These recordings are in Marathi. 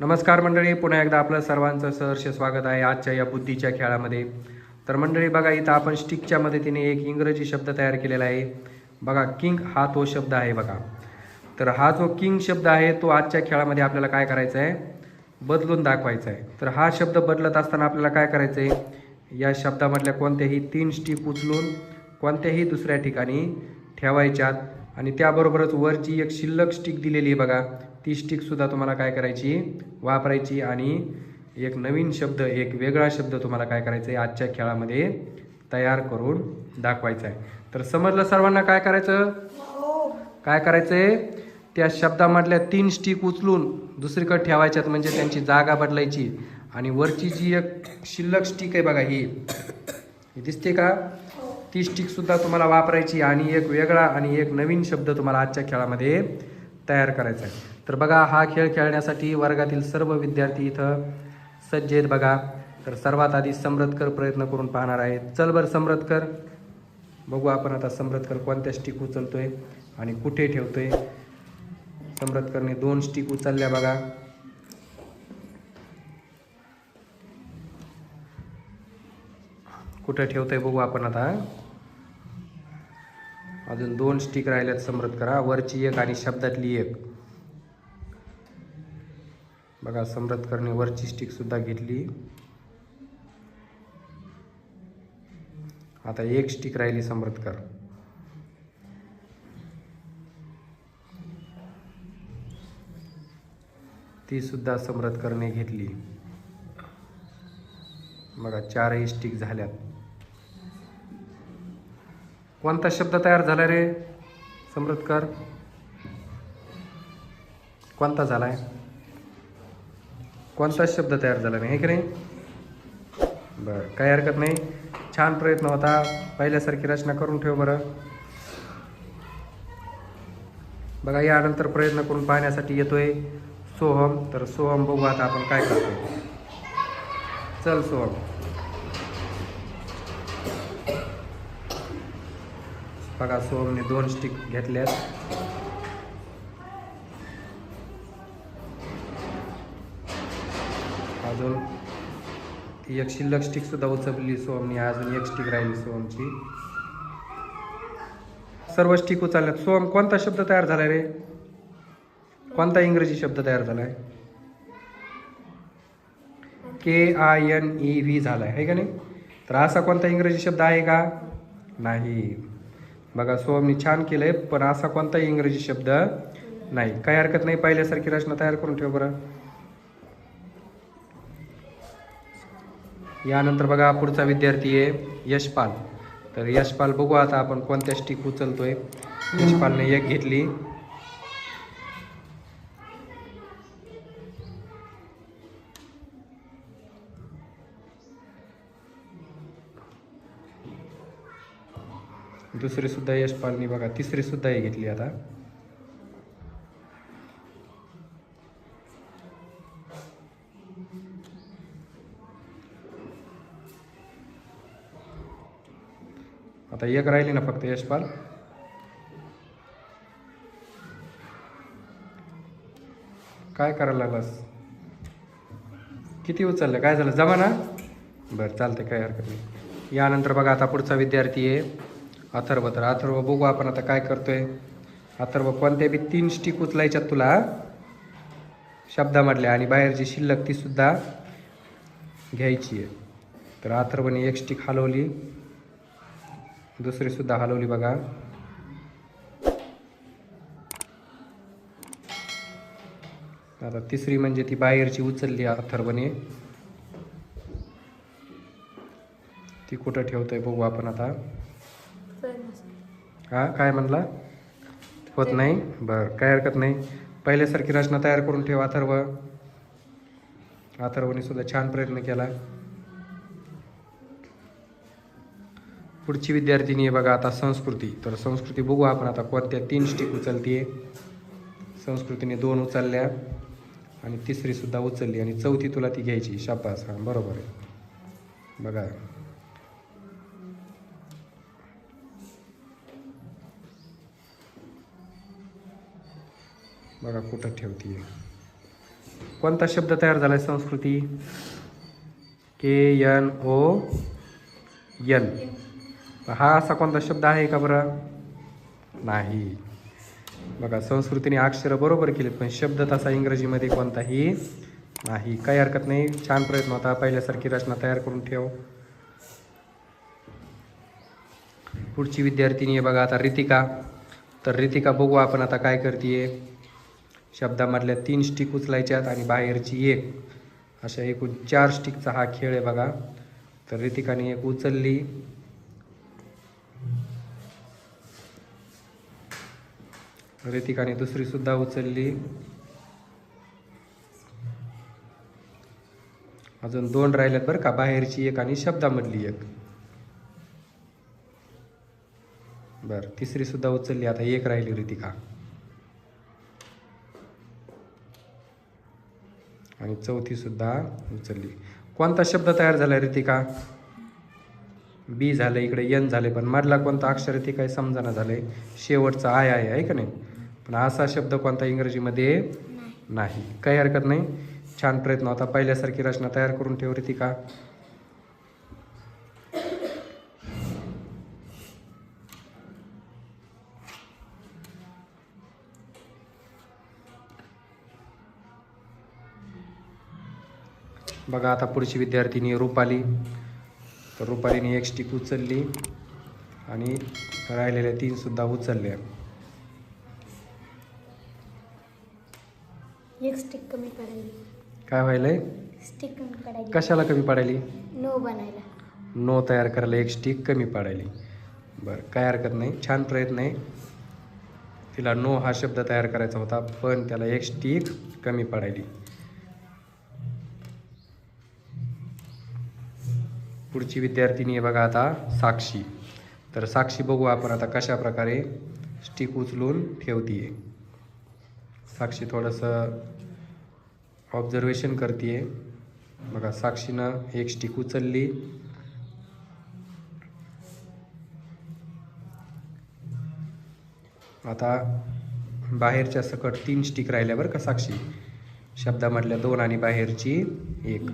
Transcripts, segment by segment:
नमस्कार मंडळी पुन्हा एकदा आपलं सर्वांचं सहर्ष स्वागत आहे आजच्या या बुद्धीच्या खेळामध्ये. तर मंडळी बघा इथं आपण स्टिकच्या मदतीने एक इंग्रजी शब्द तयार केलेला आहे. बघा किंग हा तो शब्द आहे बघा. तर हा जो किंग शब्द आहे तो आजच्या खेळामध्ये आपल्याला काय करायचा आहे? बदलून दाखवायचा आहे. तर हा शब्द बदलत असताना आपल्याला काय करायचं आहे? या शब्दामधल्या कोणत्याही तीन स्टिक उचलून कोणत्याही दुसऱ्या ठिकाणी ठेवायच्यात. आणि त्याबरोबरच वरची एक शिल्लक स्टिक दिलेली आहे बघा. ती स्टिकसुद्धा तुम्हाला काय करायची? वापरायची आणि एक नवीन शब्द एक वेगळा शब्द तुम्हाला काय करायचं आहे आजच्या खेळामध्ये तयार करून दाखवायचा आहे तर समजलं सर्वांना काय करायचं? काय करायचं आहे त्या शब्दामधल्या तीन स्टिक उचलून दुसरीकडे ठेवायच्यात म्हणजे त्यांची जागा बदलायची. आणि वरची जी एक शिल्लक स्टिक आहे बघा ही. ही दिसते का? ती स्टिक सुद्धा तुम्हाला वापरायची आणि एक वेगळा आणि एक नवीन शब्द तुम्हाला आजच्या खेळामध्ये तयार करायचा आहे तर बघा हा खेळ खेळण्यासाठी वर्गातील सर्व विद्यार्थी इथं सज्ज आहेत बघा. तर सर्वात आधी समृतकर प्रयत्न करून पाहणार आहेत. चल बरं समृतकर बघू आपण आता समृद्धकर कोणत्या स्टिक उचलतोय आणि कुठे ठेवतोय. समृतकरने दोन स्टिक उचलल्या बघा. कुठे ठेवतोय बघू आपण आता. अजून दोन स्टिक राहिल्यात समृद्ध वरची एक आणि शब्दातली एक. बघा समृद्ध करणे वरची स्टिकसुद्धा घेतली. आता एक स्टिक राहिली समृतकर ती सुद्धा करणे घेतली. बघा चारही स्टिक झाल्यात. कोणता शब्द तयार झाला रे? समृतकर कोणता झालाय? कोणताच शब्द तयार झाला नाही हे की नाही? बरं काही हरकत नाही. छान प्रयत्न होता. पहिल्यासारखी रचना करून ठेव बरं. बघा यानंतर प्रयत्न करून पाहण्यासाठी येतोय सोहम. तर सोहम बघू आता आपण काय करतो चल सोहम. बघा सोहमने दोन स्टिक घेतल्यात. अजून एक शिल्लक स्टिकसुद्धा उचलली सोमनी अजून एक स्टिक राहिली सोमची. सर्व स्टिक उचलल्यात. सोम कोणता शब्द तयार झालाय रे? कोणता इंग्रजी शब्द तयार झालाय? K I N E V झालाय आहे का नाही? तर असा कोणता इंग्रजी शब्द आहे का? नाही. बघा सोमनी छान केलंय पण असा कोणताही इंग्रजी शब्द नाही. काही हरकत नाही पहिल्यासारखी रचना तयार करून ठेव बरं. यानंतर बघा पुढचा विद्यार्थी आहे यशपाल. तर यशपाल बघू आता आपण कोणत्या स्टिक उचलतोय. यशपालने एक घेतली. दुसरी सुद्धा यशपालनी बघा तिसरी सुद्धा हे घेतली आता. आता एक राहिली ना फक्त यशपाल काय करायला लागलास? किती उचललं? काय झालं? जमा ना? बरं चालतंय काय हरकत नाही. यानंतर बघा आता पुढचा विद्यार्थी आहे अथर्व. तर अथर्व बघू आपण आता काय करतोय. अथर्व कोणत्या बी तीन स्टिक उचलायच्यात तुला? शब्दामधल्या. आणि बाहेरची शिल्लक ती सुद्धा घ्यायची आहे. तर अथर्वने एक स्टिक हलवली. दुसरी सुद्धा हलवली बघा. आता तिसरी म्हणजे ती बाहेरची उचलली अथर्वने. ती कुठं ठेवतोय बघू आपण आता. हा काय म्हणला? होत नाही? बरं काय हरकत नाही. पहिल्यासारखी रचना तयार करून ठेव अथर्व. अथर्वने सुद्धा छान प्रयत्न केला. पुढची विद्यार्थिनी आहे बघा आता संस्कृती. तर संस्कृती बघू आपण आता कोणत्या तीन स्टिक उचलतीये. संस्कृतीने दोन उचलल्या आणि तिसरी सुद्धा उचलली आणि चौथी तुला ती घ्यायची शाबास. हां बरोबर आहे. बघा. बघा कुठं ठेवतीये. कोणता शब्द तयार झाला आहे संस्कृती? K N O N. हा असा कोणता शब्द आहे का बरं? नाही. बघा संस्कृतीने अक्षरं बरोबर केले पण शब्द तसा इंग्रजीमध्ये कोणताही नाही. काही हरकत नाही. छान प्रयत्न होता. पहिल्यासारखी रचना तयार करून ठेव. पुढची विद्यार्थिनी आहे बघा आता रितिका. तर रितिका बघू आपण आता काय करते शब्दामधल्या तीन स्टिक उचलायच्यात आणि बाहेरची एक. अशा एकूण चार स्टिकचा हा खेळ आहे बघा. तर रितिकाने एक उचलली. रितिकाने दुसरी सुद्धा उचलली. अजून दोन राहिल्यात बरं का बाहेरची एक आणि शब्दामधली एक. बर तिसरी सुद्धा उचलली आता एक राहिली रितिका. आणि चौथी सुद्धा उचलली. कोणता शब्द तयार झाला रितिका? बी झालं इकडे यन झाले पण मधला कोणता अक्षर ती काही समजाना झालंय. शेवटचा आय आहे आहे का नाही? पण असा शब्द कोणता इंग्रजीमध्ये नाही. काही हरकत नाही. छान प्रयत्न होता. पहिल्यासारखी रचना तयार करून ठेव रितिका. बघा आता पुढची विद्यार्थिनी रुपाली. तर रुपालीने एक स्टिक उचलली आणि राहिलेल्या तीन सुद्धा उचलल्या. स्टिक कमी पडायली. काय व्हायलंय? स्टिक कमी पडायली. कशाला कमी पाडायली? नो बनायला. नो तयार करायला एक स्टिक कमी पाडायली. बरं काय हरकत नाही. छान प्रयत्न आहे. तिला नो हा शब्द तयार करायचा होता पण त्याला एक स्टिक कमी पाडायली. पुढची विद्यार्थिनी आहे बघा आता साक्षी. तर साक्षी बघू आपण आता कशा प्रकारे स्टिक उचलून ठेवतीये. साक्षी थोडंसं ऑब्झर्वेशन करते बघा साक्षीनं एक स्टिक उचलली. आता बाहेरच्या सकट तीन स्टिक राहिल्या बरं का साक्षी? शब्दामधल्या दोन आणि बाहेरची एक.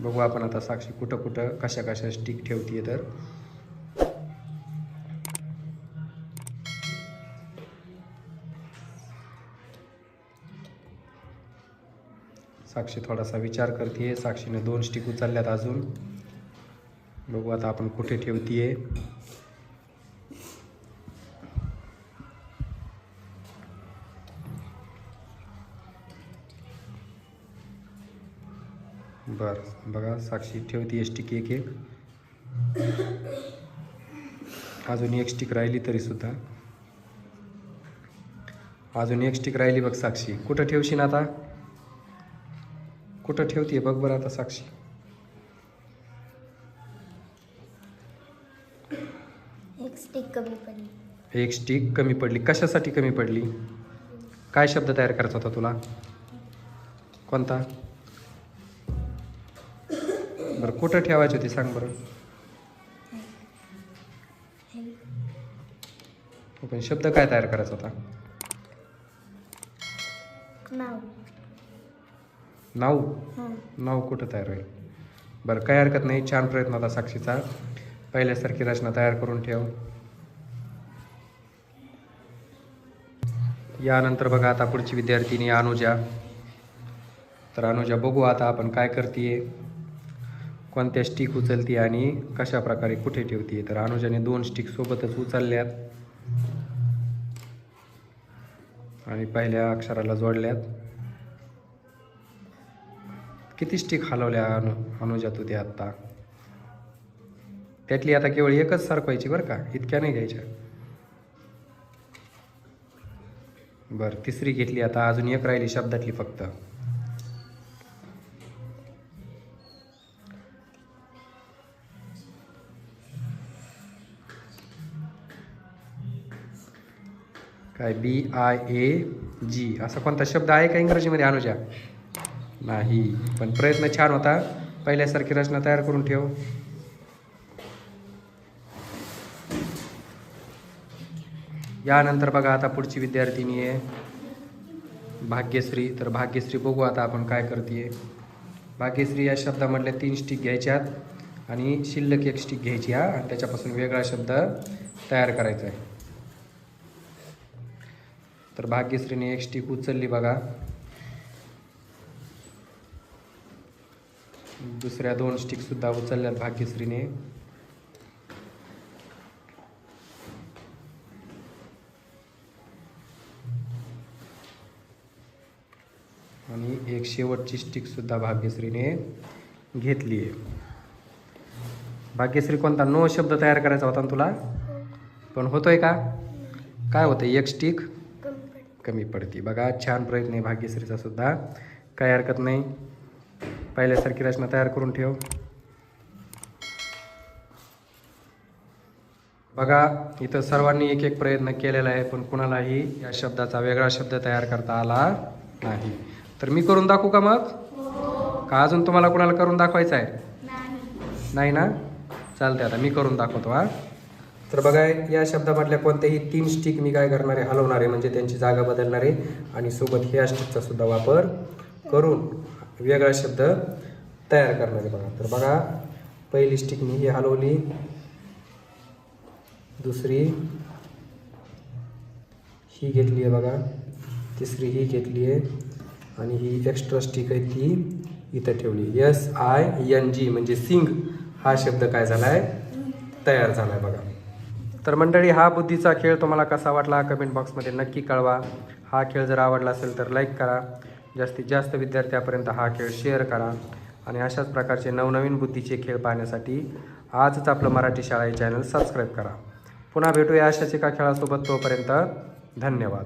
बघू आपण आता साक्षी कुठं कुठं कशा कशा स्टिक ठेवतीये तर. साक्षी थोडासा विचार करते साक्षीने दोन स्टिक उचलल्यात अजून. बघू आता आपण कुठे ठेवतीये. बर बघा साक्षी ठेवती स्टिक एक एक. अजून एक स्टिक राहिली तरी सुद्धा. अजून एक स्टिक राहिली बघ साक्षी. कुठं ठेवशील आता? कुठं ठेवतीये? बघ बरं आता साक्षी. एक स्टिक कमी पडली. एक स्टिक कमी पडली. कशासाठी कमी पडली? काय शब्द तयार करायचा होता तुला? कोणता? बरं कुठं ठेवायची होती? सांग बरं. हो, पण शब्द काय तयार करायचा होता? नाव. नाव? हं. नाव कुठं तयार होईल? बरं काय हरकत नाही. छान प्रयत्न होता साक्षीचा. पहिल्यासारखी रचना तयार करून ठेव. यानंतर बघा आता पुढची विद्यार्थिनी अनुजा. तर अनुजा बघू आता आपण काय करते कोणत्या स्टिक उचलते आणि कशा प्रकारे कुठे ठेवते तर अनुजाने दोन स्टिक सोबतच उचलल्यात. आणि पहिल्या अक्षराला जोडल्यात. किती स्टिक हलवल्या अनु अनुजा तू ते आत्ता? त्यातली आता केवळ एकच सरकवायची बरं का? इतक्या नाही घ्यायच्या. बरं तिसरी घेतली आता अजून एक राहिली शब्दातली फक्त. काय? बी आय ए जी असा कोणता शब्द आहे का इंग्रजीमध्ये अनुजा? नाही पण प्रयत्न छान होता. पहिल्यासारखी रचना तयार करून ठेव. यानंतर बघा आता पुढची विद्यार्थिनी आहे भाग्यश्री तर भाग्यश्री बघू आता आपण काय करते भाग्यश्री या शब्दामधल्या तीन स्टिक घ्यायच्यात आणि शिल्लक एक स्टिक घ्यायची हा. आणि त्याच्यापासून वेगळा शब्द तयार करायचा आहे तर भाग्यश्रीने एक स्टिक उचलली बघा. दुसऱ्या दोन स्टिक सुद्धा उचलल्यात भाग्यश्रीने. आणि एक शेवटची स्टिक सुद्धा भाग्यश्रीने घेतली आहे. भाग्यश्री कोणता नो शब्द तयार करायचा होता ना तुला? पण होतोय का? काय होतं एक स्टिक कमी पडते. बघा छान प्रयत्न आहे भाग्यश्रीचा सुद्धा. काही हरकत नाही. पहिल्यासारखी रचना तयार करून ठेव. बघा इथं सर्वांनी एक एक प्रयत्न केलेला आहे पण कुणालाही या शब्दाचा वेगळा शब्द तयार करता आला नाही. तर मी करून दाखवू का मग? का अजून तुम्हाला कुणाला करून दाखवायचं आहे? नाही ना? चालते आता मी करून दाखवतो हा. तर बघा या शब्दामधल्या कोणत्याही तीन स्टिक मी काय करणार आहे हलवणार आहे म्हणजे त्यांची जागा बदलणार आहे आणि सोबत ह्या स्टिकचा सुद्धा वापर करून वेगळा शब्द तयार करणार आहे बघा. तर बघा पहिली स्टिक मी ही हलवली. दुसरी ही घेतली आहे बघा. तिसरी ही घेतली आहे. आणि ही एक्स्ट्रा स्टिक आहे ती इथं ठेवली एस आय एन जी म्हणजे सिंग. हा शब्द काय झाला आहे तयार झाला आहे बघा. तर मंडळी हा बुद्धीचा खेळ तुम्हाला कसा वाटला? कमेंट बॉक्समध्ये नक्की कळवा. हा खेळ जर आवडला असेल तर लाईक करा. जास्तीत जास्त विद्यार्थ्यापर्यंत हा खेळ शेअर करा. आणि अशाच प्रकारचे नवनवीन बुद्धीचे खेळ पाहण्यासाठी आजच आपलं मराठी शाळा हे चॅनल सबस्क्राईब करा. पुन्हा भेटूया अशाच एका खेळासोबत तोपर्यंत धन्यवाद.